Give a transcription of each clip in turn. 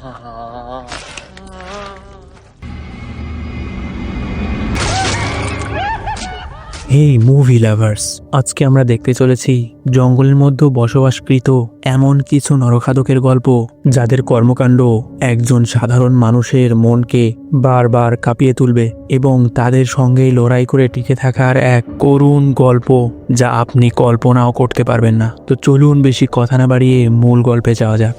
হেই movie lovers আজকে আমরা দেখতে চলেছি জঙ্গলের মধ্যে বসবাসকৃত এমন কিছু নরখাদকের গল্প, যাদের কর্মকাণ্ড একজন সাধারণ মানুষের মনকে বারবার কাঁপিয়ে তুলবে এবং তাদের সঙ্গেই লড়াই করে টিকে থাকার এক করুণ গল্প যা আপনি কল্পনাও করতে পারবেন না। তো চলুন বেশি কথা না বাড়িয়ে মূল গল্পে যাওয়া যাক।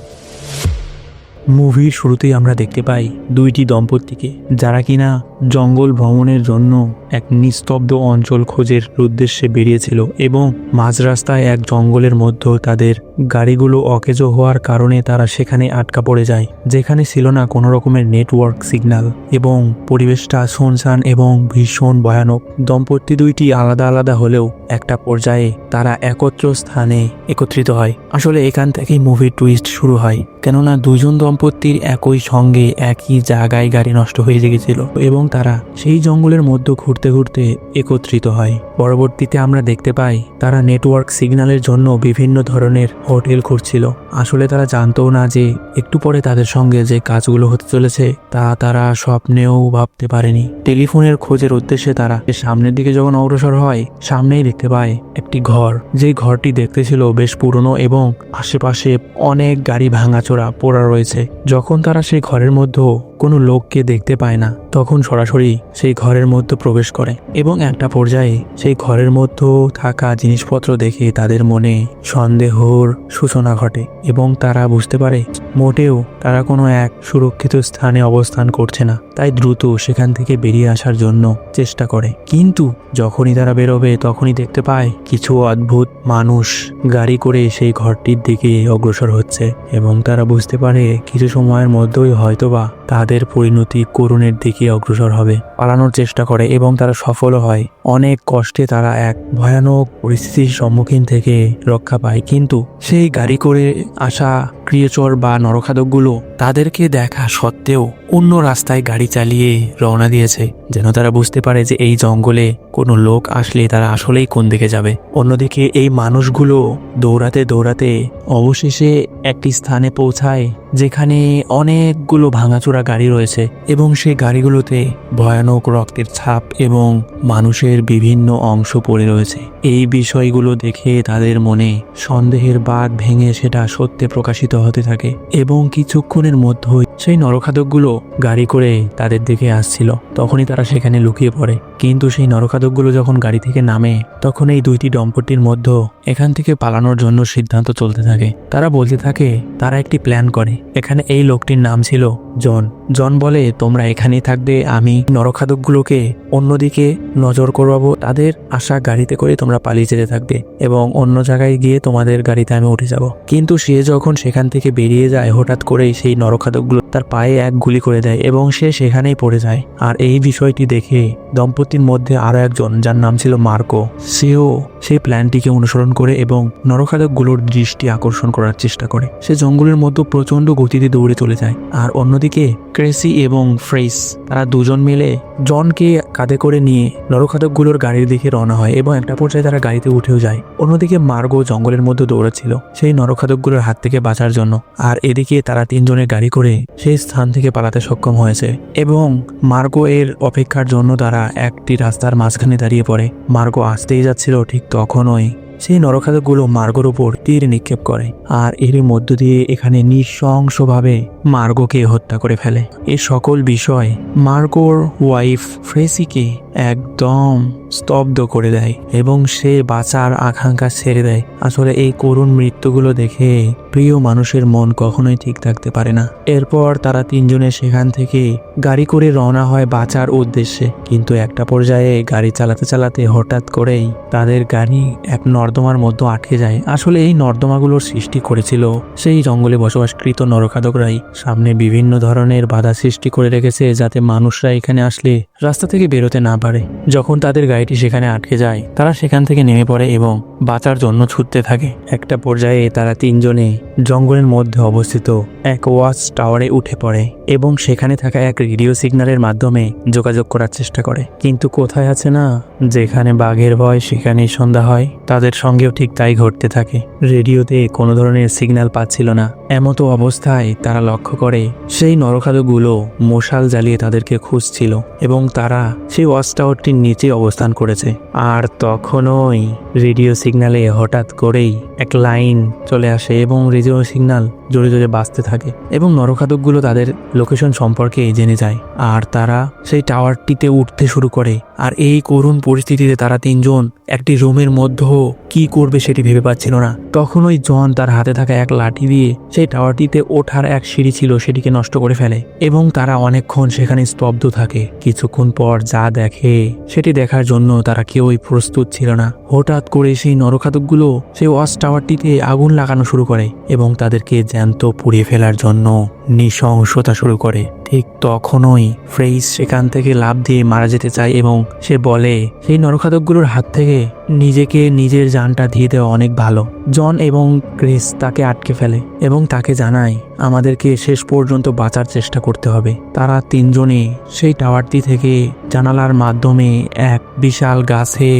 মুভির শুরুতেই আমরা দেখতে পাই দুইটি দম্পতিকে যারা কিনা জঙ্গল ভ্রমণের জন্য এক নিস্তব্ধ অঞ্চল খোঁজের উদ্দেশ্যে বেরিয়েছিল এবং মাঝ রাস্তায় এক জঙ্গলের মধ্যে তাদের গাড়িগুলো অকেজো হওয়ার কারণে তারা সেখানে আটকা পড়ে যায়, যেখানে ছিল না কোনো রকমের নেটওয়ার্ক সিগন্যাল এবং পরিবেশটা শুনশান এবং ভীষণ ভয়ানক। দম্পতি দুইটি আলাদা আলাদা হলেও একটা পর্যায়ে তারা একত্র স্থানে একত্রিত হয়। আসলে এখান থেকেই মুভির টুইস্ট শুরু হয়, কেননা দুজন দম্পতির একই সঙ্গে একই জায়গায় গাড়ি নষ্ট হয়ে গেছিল এবং তারা সেই জঙ্গলের মধ্যে ঘুরতে ঘুরতে একত্রিত হয়। পরবর্তীতে আমরা দেখতে পাই, তারা নেটওয়ার্ক সিগন্যালের জন্য বিভিন্ন ধরনের হোটেল খুঁজছিল আসলে তারা জানতো না যে, একটু পরে তাদের সঙ্গে যে কাজগুলো হতে চলেছে, তা তারা স্বপ্নেও ভাবতে পারেনি। টেলিফোনের খোঁজের উদ্দেশ্যে তারা সামনের দিকে যখন অগ্রসর হয়, সামনেই দেখতে পায় একটি ঘর। যেই ঘরটি দেখতে ছিল বেশ পুরনো এবং আশেপাশে অনেক গাড়ি ভাঙাচোরা পোড়া রয়েছে। যখন তারা সেই ঘরের মধ্যে কোনো লোককে দেখতে পায় না। তখন সরাসরি সেই ঘরের মধ্যে প্রবেশ করে এবং একটা পর্যায়ে সেই ঘরের মধ্যে থাকা জিনিসপত্র দেখে তাদের মনে সন্দেহর সূচনা ঘটে এবং তারা বুঝতে পারে মোটেও তারা কোনো এক সুরক্ষিত স্থানে অবস্থান করছে না। তাই দ্রুত সেখান থেকে বেরিয়ে আসার জন্য চেষ্টা করে। কিন্তু যখনই তারা বেরোবে, তখনই দেখতে পায় কিছু অদ্ভুত মানুষ গাড়ি করে সেই ঘরটির দিকে অগ্রসর হচ্ছে এবং তারা বুঝতে পারে কিছু সময়ের মধ্যেই হয়তোবা তাদের পরিণতি করুণের দিকে অগ্রসর হবে। পালানোর চেষ্টা করে এবং তারা সফলও হয়। অনেক কষ্টে তারা এক ভয়ানক পরিস্থিতির সম্মুখীন থেকে রক্ষা পায়। কিন্তু সেই গাড়ি করে আসা ক্রিয়েচর বা নরখাদকগুলো তাদেরকে দেখা সত্ত্বেও অন্য রাস্তায় গাড়ি চালিয়ে রওনা দিয়েছে, যেন তারা বুঝতে পারে যে এই জঙ্গলে কোনো লোক আসলে তারা আসলেই কোন দিকে যাবে। অন্যদিকে এই মানুষগুলো দৌড়াতে দৌড়াতে অবশেষে একটি স্থানে পৌঁছায়, যেখানে অনেকগুলো ভাঙাচোরা গাড়ি রয়েছে এবং সেই গাড়িগুলোতে ভয়ানক রক্তের ছাপ এবং মানুষের বিভিন্ন অংশ পড়ে রয়েছে। এই বিষয়গুলো দেখে তাদের মনে সন্দেহের বাদ ভেঙে সেটা সত্যে প্রকাশিত হতে থাকে এবং কিছুক্ষণের মধ্যেই সেই নরখাদকগুলো গাড়ি করে তাদের দিকে আসছিল। তখনই তারা সেখানে লুকিয়ে পড়ে। কিন্তু সেই নরখাদকগুলো যখন গাড়ি থেকে নামে, তখন এই দুইটি দম্পতির মধ্যে এখান থেকে পালানোর জন্য সিদ্ধান্ত চলতে থাকে। তারা বলতে থাকে, তারা একটি প্ল্যান করে। এখানে এই লোকটির নাম ছিল জন। জন বলে, তোমরা এখানেই থাকবে, আমি নরখাদকগুলোকে অন্যদিকে নজর করবাবো তাদের আশা গাড়িতে করে তোমরা পালিয়ে যেতে থাকবে এবং অন্য জায়গায় গিয়ে তোমাদের গাড়িতে আমি উঠে যাব। কিন্তু সে যখন সেখান থেকে বেরিয়ে যায়, হঠাৎ করেই সেই নরখাদকগুলো তার পায়ে এক গুলি করে দেয় এবং সে সেখানেই পড়ে যায়। আর এই বিষয়টি দেখে দম্পতির মধ্যে আরও একজন, যার নাম ছিল মার্কো, সেও সেই প্ল্যানটিকে অনুসরণ করে এবং নরখাদকগুলোর দৃষ্টি আকর্ষণ করার চেষ্টা করে। সে জঙ্গলের মধ্যে প্রচণ্ড গতিতে দৌড়ে চলে যায়। আর অন্যদিকে ক্রেসি এবং ফ্রেস তারা দুজন মিলে জনকে কাঁধে করে নিয়ে নরখাদকগুলোর গাড়ির দিকে রওনা হয় এবং একটা পর্যায়ে তারা গাড়িতে উঠেও যায়। অন্যদিকে মার্গো জঙ্গলের মধ্যে দৌড়াচ্ছিল সেই নরখাদকগুলোর হাত থেকে বাঁচার জন্য। আর এদিকে তারা তিনজনের গাড়ি করে সেই স্থান থেকে পালাতে সক্ষম হয়েছে এবং মার্গো এর অপেক্ষার জন্য তারা একটি রাস্তার মাঝখানে দাঁড়িয়ে পড়ে। মার্গো আসতেই যাচ্ছিল ঠিক তখনই সেই নরখাদকগুলো মার্গোর উপর তীর নিক্ষেপ করে আর এর মধ্য দিয়ে এখানে নিঃশংসভাবে মার্গকে হত্যা করে ফেলে। এ সকল বিষয় মার্গোর ওয়াইফ ফ্রেসিকে একদম স্তব্ধ করে দেয় এবং সে বাঁচার আকাঙ্ক্ষা ছেড়ে দেয়। আসলে এই করুণ মৃত্যুগুলো দেখে প্রিয় মানুষের মন কখনোই ঠিক থাকতে পারে না। এরপর তারা তিনজনে সেখান থেকে গাড়ি করে রওনা হয় বাঁচার উদ্দেশ্যে। কিন্তু একটা পর্যায়ে গাড়ি চালাতে চালাতে হঠাৎ করেই তাদের গাড়ি এক নর্দমার মধ্যে আটকে যায়। আসলে এই নর্দমাগুলোর সৃষ্টি করেছিল সেই জঙ্গলে বসবাসকৃত নরখাদকরাই সামনে বিভিন্ন ধরনের বাধা সৃষ্টি করে রেখেছে যাতে মানুষরা এখানে আসলে রাস্তা থেকে বেরোতে না পারে। যখন তাদের গাড়িটি সেখানে আটকে যায়, তারা সেখান থেকে নেমে পড়ে এবং বাঁচার জন্য ছুটতে থাকে। একটা পর্যায়ে তারা তিনজনে জঙ্গলের মধ্যে অবস্থিত এক ওয়াচ টাওয়ারে উঠে পড়ে এবং সেখানে থাকা এক রেডিও সিগন্যালের মাধ্যমে যোগাযোগ করার চেষ্টা করে। কিন্তু কোথায় আছে না? যেখানে বাঘের ভয়, সেখানেই সন্ধ্যা হয়। তাদের সঙ্গেও ঠিক তাই ঘটতে থাকে। রেডিওতে কোনো ধরনের সিগন্যাল পাচ্ছিল না। এমতো অবস্থায় তারা লক্ষ্য করে, সেই নরখাদকগুলো মশাল জ্বালিয়ে তাদেরকে খুঁজছিল এবং তারা সেই ওয়াচ টাওয়ারটির নিচে অবস্থান করেছে। আর তখনই রেডিও সিগন্যালে হঠাৎ করেই এক লাইন চলে আসে এবং রেডিও সিগন্যাল জোরে জোরে বাঁচতে থাকে এবং নরখাদকগুলো তাদের লোকেশন সম্পর্কে জেনে যায়। আর তারা সেই টাওয়ারটিতে উঠতে শুরু করে। আর এই করুণ পরিস্থিতিতে তারা তিনজন একটি রুমের মধ্যেও কি করবে সেটি ভেবে পাচ্ছিল না। তখন ওই জন তার হাতে থাকা এক লাঠি দিয়ে সেই টাওয়ারটিতে ওঠার এক সিঁড়ি ছিল সেটিকে নষ্ট করে ফেলে এবং তারা অনেকক্ষণ সেখানে স্তব্ধ থাকে। কিছুক্ষণ পর যা দেখে সেটি দেখার জন্য তারা কেউই প্রস্তুত ছিল না। হঠাৎ করে সেই নরখাতকগুলো সেই ওয়াচ টাওয়ারটিতে আগুন লাগানো শুরু করে এবং তাদেরকে জ্যান্ত পুড়িয়ে ফেলার জন্য নৃশংসতা শুরু করে। ঠিক তখনই ফ্রেইস সেখান থেকে লাভ দিয়ে মারা যেতে চায় এবং সে বলে, সেই নরখাদকগুলোর হাত থেকে নিজেকে নিজের জানটা দিয়ে দেওয়া অনেক ভালো। জন এবং ক্রিস তাকে আটকে ফেলে এবং তাকে জানায়, আমাদেরকে শেষ পর্যন্ত বাঁচার চেষ্টা করতে হবে। তারা তিনজনে সেই টাওয়ারটি থেকে জানালার মাধ্যমে এক বিশাল গাছে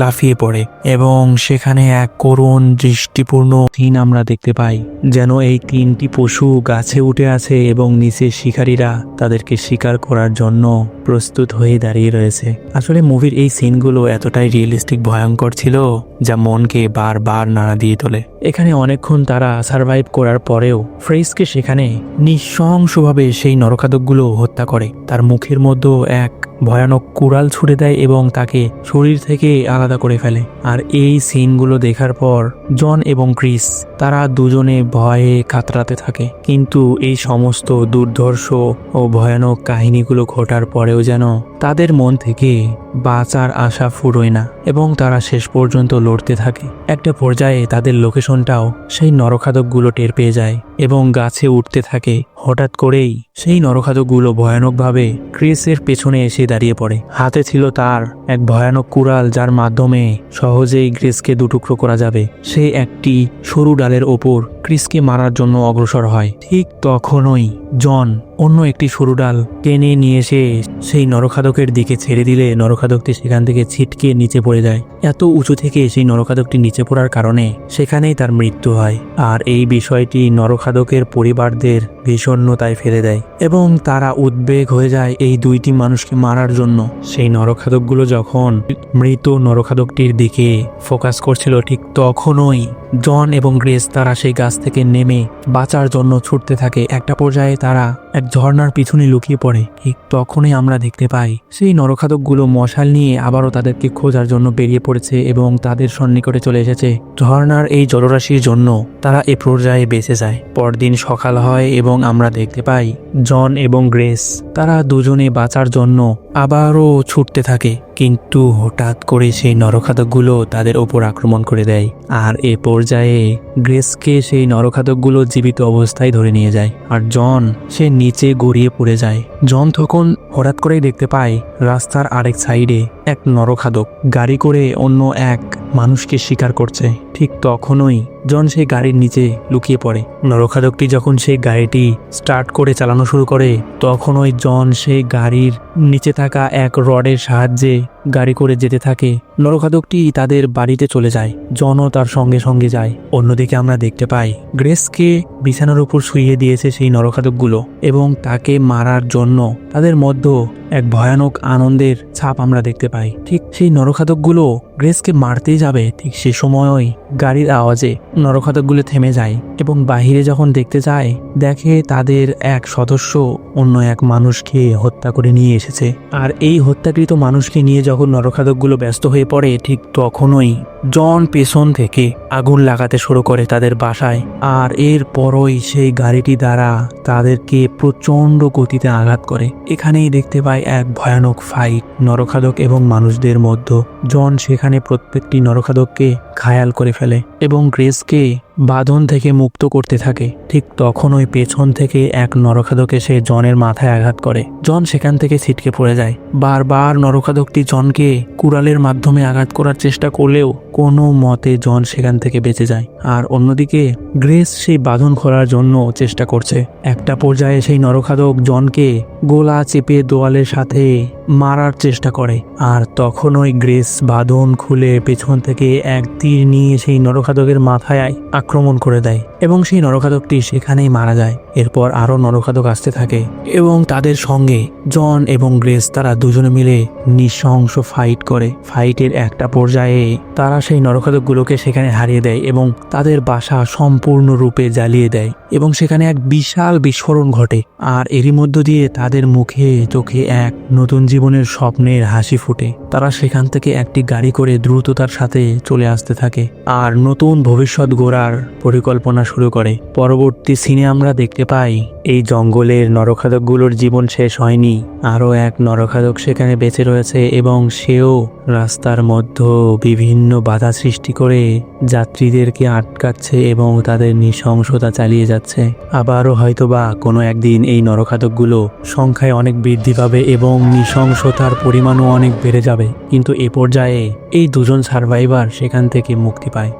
লাফিয়ে পড়ে এবং সেখানে এক করুণ দৃষ্টিপূর্ণ সিন আমরা দেখতে পাই, যেন এই তিনটি পশু গাছে উঠে আছে এবং নিচে শিকারীরা তাদেরকে শিকার করার জন্য প্রস্তুত হয়ে দাঁড়িয়ে রয়েছে। আসলে মুভির এই সিনগুলো এতটাই রিয়েলিস্টিক ভয়ঙ্কর ছিল, যা মনকে বারবার নাড়া দিয়ে তোলে। এখানে অনেকক্ষণ তারা সারভাইভ করার পরেও ফ্রেসকে সেখানে নৃশংসভাবে সেই নরকাদকগুলো হত্যা করে। তার মুখের মধ্যেও এক ভয়ানক কুড়াল ছুড়ে দেয় এবং তাকে শরীর থেকে আলাদা করে ফেলে। আর এই সিনগুলো দেখার পর, জন এবং ক্রিস, তারা দুজনে ভয়ে কাতরাতে থাকে। কিন্তু এই সমস্ত দুর্ধর্ষ ও ভয়ানক কাহিনীগুলো ঘটার পরেও যেন তাদের মন থেকে বাঁচার আশা ফুরোয় না এবং তারা শেষ পর্যন্ত লড়তে থাকে। একটা পর্যায়ে তাদের লোকেশনটাও সেই নরখাদকগুলো টের পেয়ে যায় এবং গাছে উঠতে থাকে। হঠাৎ করেই সেই নরখাদকগুলো ভয়ানকভাবে ক্রিসের পেছনে এসে দাঁড়িয়ে পড়ে। হাতে ছিল তার এক ভয়ানক কুড়াল যার মাধ্যমে সহজেই গ্রেসকে দুটুকরো করা যাবে। সে একটি সরু ডালের ওপর ক্রিসকে মারার জন্য অগ্রসর হয়। ঠিক তখনই জন অন্য একটি সরু ডাল টেনে নিয়ে এসে সেই নরখাদকের দিকে ছেড়ে দিলে নরখাদকটি সেখান থেকে ছিটকে নিচে পড়ে যায়। এত উঁচু থেকে সেই নরখাদকটি নিচে পড়ার কারণে সেখানেই তার মৃত্যু হয় আর এই বিষয়টি নরখাদকের পরিবারদের বিষণ্ণতায় ফেলে দেয় এবং তারা উদ্বেগ হয়ে যায় এই দুইটি মানুষকে মারার জন্য। সেই নরখাদকগুলো যখন মৃত নরখাদকটির দিকে ফোকাস করছিল ঠিক তখনই জন এবং গ্রেস তারা সেই গাছ থেকে নেমে বাঁচার জন্য ছুটতে থাকে। একটা পর্যায়ে তারা এক ঝর্ণার পিছনে লুকিয়ে পড়ে। ঠিক তখনই আমরা দেখতে পাই, সেই নরখাদকগুলো মশাল নিয়ে আবারও তাদেরকে খোঁজার জন্য বেরিয়ে পড়েছে এবং তাদের সন্নিকটে চলে এসেছে। ঝর্ণার এই জলরাশির জন্য তারা এ পর্যায়ে বেঁচে যায়। পরদিন সকাল হয় এবং আমরা দেখতে পাই, জন এবং গ্রেস তারা দুজনে বাঁচার জন্য আবারও ছুটতে থাকে, কিন্তু হঠাৎ করে সেই নরখাদকগুলো তাদের ওপর আক্রমণ করে দেয়। আর এ পর্যায়ে গ্রেসকে সেই নরখাদকগুলো জীবিত অবস্থায় ধরে নিয়ে যায়, আর জন সে নিচে গড়িয়ে পড়ে যায়। জন তখন হঠাৎ করেই দেখতে পায়, রাস্তার আরেক সাইডে এক নরখাদক গাড়ি করে অন্য এক মানুষকে শিকার করছে। ঠিক তখনই জন সেই গাড়ির নিচে লুকিয়ে পড়ে। নরখাদকটি যখন সেই গাড়িটি স্টার্ট করে চালানো শুরু করে, তখনই জন সেই গাড়ির নিচে থাকা এক রডের সাহায্যে গাড়ি করে যেতে থাকে। নরখাদকটি তাদের বাড়িতে চলে যায়। জনও তার সঙ্গে সঙ্গে যায়। অন্যদিকে আমরা দেখতে পাই, গ্রেসকে বিছানার উপর শুইয়ে দিয়েছে সেই নরখাদকগুলো এবং তাকে মারার জন্য তাদের মধ্যে এক ভয়ানক আনন্দের ছাপ আমরা দেখতে পাই। ঠিক সেই নরখাদকগুলো গ্রেসকে মারতেই যাবে ঠিক সে সময়ই গাড়ির আওয়াজে নরখাদকগুলো থেমে যায় এবং বাহিরে যখন দেখতে যায়, দেখে তাদের এক সদস্য অন্য এক মানুষকে হত্যা করে নিয়ে এসেছে। আর এই হত্যাকৃত মানুষকে নিয়ে যখন নরখাদকগুলো ব্যস্ত হয়ে পড়ে ঠিক তখনই জন পেছন থেকে আগুন লাগাতে শুরু করে তাদের বাসায়। আর এর পরই সেই গাড়িটি দ্বারা তাদেরকে প্রচণ্ড গতিতে আঘাত করে। এখানেই দেখতে পাই এক ভয়ানক ফাইট নরখাদক এবং মানুষদের মধ্যে। জন সেখানে প্রত্যেকটি নরখাদককে ঘায়াল করে ফেলে এবং গ্রেসকে বাঁধন থেকে মুক্ত করতে থাকে। ঠিক তখন ওই পেছন থেকে এক নরখাদক এসে জনের মাথায় আঘাত করে। জন সেখান থেকে ছিটকে পড়ে যায়। বারবার নরখাদকটি জনকে কুড়ালের মাধ্যমে আঘাত করার চেষ্টা করলেও কোনো মতে জন সেখান থেকে বেঁচে যায়। আর অন্যদিকে গ্রেস সেই বাঁধন খোলার জন্য চেষ্টা করছে। একটা পর্যায়ে সেই নরখাদক জনকে গোলা চেপে দোয়ালের সাথে মারার চেষ্টা করে। আর তখন ওই গ্রেস বাঁধন খুলে পেছন থেকে এক তীর নিয়ে সেই নরখাদকের মাথায় আক্রমণ করে দেয় এবং সেই নরখাদকটি সেখানেই মারা যায়। এরপর আরও নরখাদক আসতে থাকে এবং তাদের সঙ্গে জন এবং গ্রেস তারা দুজনে মিলে নৃশংস ফাইট করে। ফাইটের একটা পর্যায়ে তারা সেই নরখাদকগুলোকে সেখানে হারিয়ে দেয় এবং তাদের বাসা সম্পূর্ণরূপে জ্বালিয়ে দেয় এবং সেখানে এক বিশাল বিস্ফোরণ ঘটে আর এরই মধ্য দিয়ে তাদের মুখে চোখে এক নতুন জীবনের স্বপ্নের হাসি ফুটে। তারা সেখান থেকে একটি গাড়ি করে দ্রুততার সাথে চলে আসতে থাকে। আর নতুন ভবিষ্যৎ গড়ার পরিকল্পনা শুরু করে। পরবর্তী সিনে আমরা দেখতে পাই, এই জঙ্গলের নরখাদকগুলোর জীবন শেষ হয়নি। আরও এক নরখাদক সেখানে বেঁচে রয়েছে এবং সেও রাস্তার মধ্যে বিভিন্ন বাধা সৃষ্টি করে যাত্রীদেরকে আটকাচ্ছে এবং তাদের নৃশংসতা চালিয়ে যাচ্ছে। আবারও হয়তোবা কোনো একদিন এই নরখাদকগুলো সংখ্যায় অনেক বৃদ্ধি পাবে এবং নৃশংসতার পরিমাণও অনেক বেড়ে যাবে। কিন্তু এ পর্যায়ে এই দুজন সার্ভাইভার সেখান থেকে মুক্তি পায়।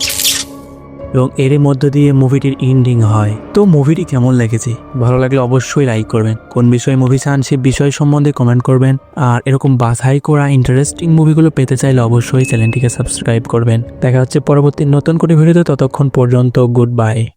এবং এর মধ্য দিয়ে মুভিটির এন্ডিং হয়। তো মুভিটি কেমন লেগেছে? ভালো লাগলে অবশ্যই লাইক করবেন। কোন বিষয়ে মুভি চান সে বিষয় সম্বন্ধে কমেন্ট করবেন। আর এরকম বাছাই করা ইন্টারেস্টিং মুভিগুলো পেতে চাইলে অবশ্যই চ্যানেলটিকে সাবস্ক্রাইব করবেন। দেখা হচ্ছে পরবর্তী নতুন করে ভিডিওতে, ততক্ষণ পর্যন্ত গুড বাই